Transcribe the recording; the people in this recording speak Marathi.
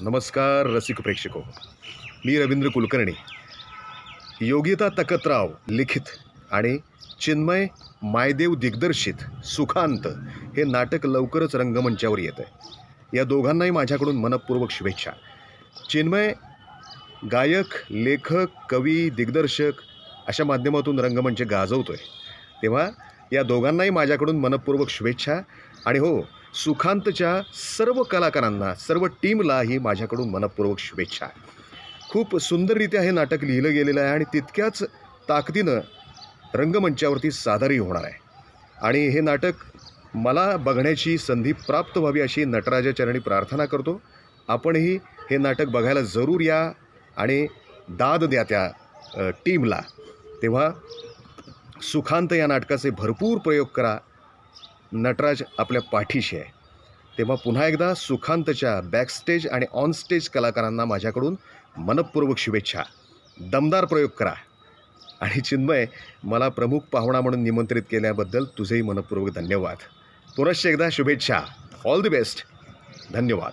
नमस्कार रसिक प्रेक्षको. मी रवींद्र कुलकर्णी. योगिता तकतराव लिखित आणि चिन्मय मायदेव दिग्दर्शित सुखांत हे नाटक लवकरच रंगमंचावर येतं आहे या दोघांनाही माझ्याकडून मनपूर्वक शुभेच्छा. चिन्मय गायक लेखक कवी दिग्दर्शक अशा माध्यमातून रंगमंच गाजवतो आहे तेव्हा या दोघांनाही माझ्याकडून मनपूर्वक शुभेच्छा आणि हो सुखांतच्या सर्व कलाकारांना सर्व टीमलाही माझ्याकडून मनपूर्वक शुभेच्छा. खूप सुंदररित्या हे नाटक लिहिलं गेलेलं आहे आणि तितक्याच ताकदीनं रंगमंचावरती सादरही होणार आहे. आणि हे नाटक मला बघण्याची संधी प्राप्त व्हावी अशी नटराजाचरणी प्रार्थना करतो. आपणही हे नाटक बघायला जरूर या आणि दाद द्या त्या टीमला. तेव्हा सुखांत या नाटकाचे भरपूर प्रयोग करा. नटराज आपल्या पाठीशी आहे. तेव्हा पुन्हा एकदा सुखांतच्या बॅकस्टेज आणि ऑनस्टेज कलाकारांना माझ्याकडून मनपूर्वक शुभेच्छा. दमदार प्रयोग करा. आणि चिन्मय मला प्रमुख पाहुणा म्हणून निमंत्रित केल्याबद्दल तुझेही मनपूर्वक धन्यवाद. पुनश्च एकदा शुभेच्छा. ऑल द बेस्ट धन्यवाद.